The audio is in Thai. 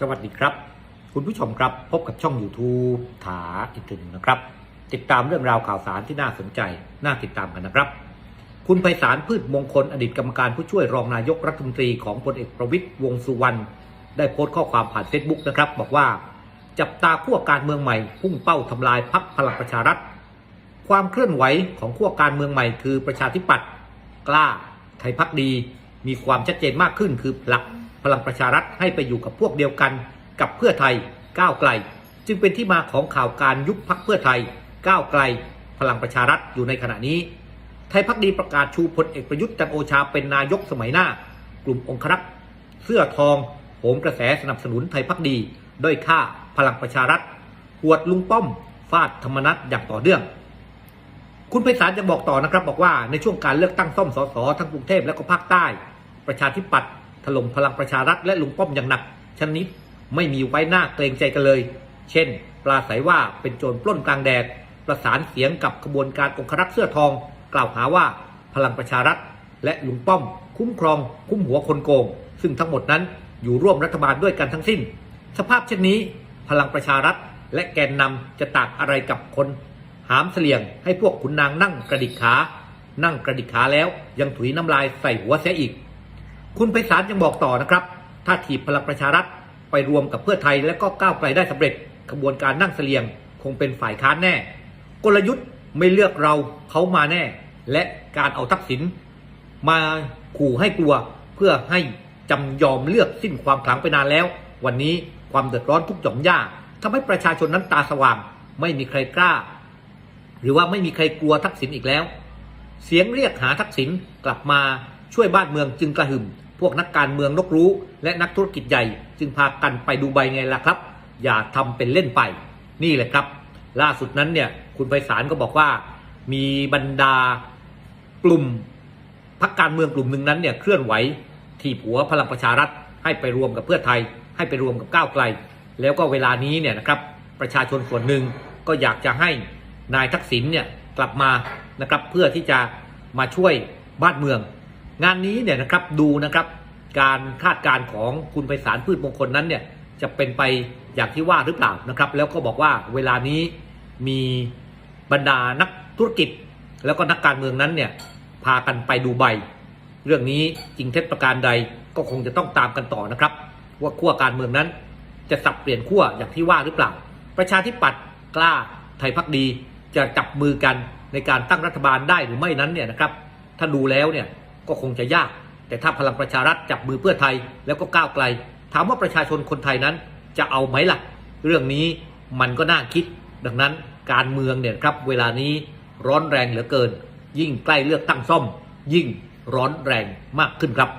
สวัสดีครับ คุณผู้ชมครับพบกับช่อง YouTube ถาอีกทีนึงนะครับ ติดตามเรื่องราวข่าวสารที่น่าสนใจ น่าติดตามกันนะครับ คุณไพศาลพืชมงคลอดีตกรรมการผู้ช่วยรองนายกรัฐมนตรีของพลเอกประวิตยวงสุวรรณได้โพสต์ข้อความผ่านเฟซบุ๊กนะครับ บอกว่า จับตาขั้วการเมืองใหม่ พุ่งเป้าทำลายพักพลังประชารัฐ ความเคลื่อนไหวของขั้วการเมืองใหม่ คือประชาธิปัตย์กล้าไทยพักดี มีความชัดเจนมากขึ้นคือผลัก พลังประชารัฐให้ไปอยู่กับพวกเดียวกันกับเพื่อไทยก้าวไกล จึงเป็นที่มาของข่าวการยุบพักเพื่อไทยก้าวไกล พลังประชารัฐอยู่ในขณะนี้ ไทยพักดีประกาศชูพลเอกประยุทธ์จันโอชาเป็นนายกสมัยหน้า กลุ่มองครักษ์เสื้อทองโหมกระแสสนับสนุนไทยพักดีด้อยค่าพลังประชารัฐหวดลุงป้อมฟาดธรรมนัตอย่างต่อเนื่อง คุณไพศาลยังบอกต่อนะครับบอกว่าในช่วงการเลือกตั้งซ่อมสสทั้งกรุงเทพและก็ภาคใต้ ประชาธิปัตย์ ถล่มพลังประชารัฐและลุงป้อมอย่างหนักชนิดไม่มีไว้หน้าเกรงใจกันเลย เช่น ปลาใสว่าเป็นโจรปล้นกลางแดดประสานเสียงกับขบวนการองครักษ์เสื้อทอง กล่าวหาว่าพลังประชารัฐ และลุงป้อม คุ้มครอง คุ้มหัวคนโกง ซึ่งทั้งหมดนั้นอยู่ร่วมรัฐบาลด้วยกันทั้งสิ้น สภาพเช่นนี้ พลังประชารัฐ และแกนนำจะต่างอะไรกับคน หามเสลียงให้พวกขุนนางนั่งกระดิกขา นั่งกระดิกขาแล้วยังถุยน้ำลายใส่หัวเสียอีก คุณไพศาลยังบอกต่อนะครับ ถ้าถีบพลังประชารัฐไปรวมกับเพื่อไทยและก็ก้าวไกลได้สำเร็จขบวนการนั่งเสลียง คงเป็นฝ่ายค้านแน่ กลยุทธ์ไม่เลือกเราเขามาแน่ และการเอาทักษิณมาขู่ให้กลัวเพื่อให้จำยอมเลือกสิ้นความขลังไปนานแล้ว วันนี้ความเดือดร้อนทุกหย่อมย่าทำให้ประชาชนนั้นตาสว่าง ไม่มีใครกล้า หรือว่าไม่มีใครกลัวทักษิณอีกแล้ว เสียงเรียกหาทักษิณกลับมาช่วยบ้านเมืองจึงกระหึ่ม พวกนักการเมืองนกรู้ และนักธุรกิจใหญ่ จึงพากันไปดูใบไงล่ะครับ อย่าทำเป็นเล่นไป นี่แหละครับ ล่าสุดนั้นเนี่ยคุณไพศาลก็บอกว่า มีบรรดากลุ่มพักการเมืองกลุ่มหนึ่งนั้นเนี่ยเคลื่อนไหวที่ผัวพลังประชารัฐ ให้ไปรวมกับเพื่อไทย ให้ไปรวมกับก้าวไกล แล้วก็เวลานี้เนี่ยนะครับประชาชนส่วนหนึ่งก็อยากจะให้นายทักษิณเนี่ยกลับมานะครับเพื่อที่จะมาช่วยบ้านเมือง งานนี้เนี่ยนะครับดูนะครับการคาดการณ์ของคุณไพศาลพืชมงคลนั้นเนี่ยจะเป็นไปอย่างที่ว่าหรือเปล่านะครับ แล้วก็บอกว่าเวลานี้มีบรรดานักธุรกิจ แล้วก็นักการเมืองนั้นเนี่ยพากันไปดูใบ เรื่องนี้จริงเท็จประการใดก็คงจะต้องตามกันต่อนะครับ ว่าขั้วการเมืองนั้น จะสับเปลี่ยนขั้วอย่างที่ว่าหรือเปล่า ประชาธิปัตย์กล้าไทยพักดีจะจับมือกันในการตั้งรัฐบาลได้หรือไม่นั้นเนี่ยนะครับ ถ้าดูแล้วเนี่ย ก็คงจะยาก แต่ถ้าพลังประชารัฐจับมือเพื่อไทยแล้วก็ก้าวไกล ถามว่าประชาชนคนไทยนั้นจะเอาไหมล่ะ เรื่องนี้มันก็น่าคิด ดังนั้นการเมืองเนี่ยครับเวลานี้ร้อนแรงเหลือเกิน ยิ่งใกล้เลือกตั้งซ่อม ยิ่งร้อนแรงมากขึ้นครับ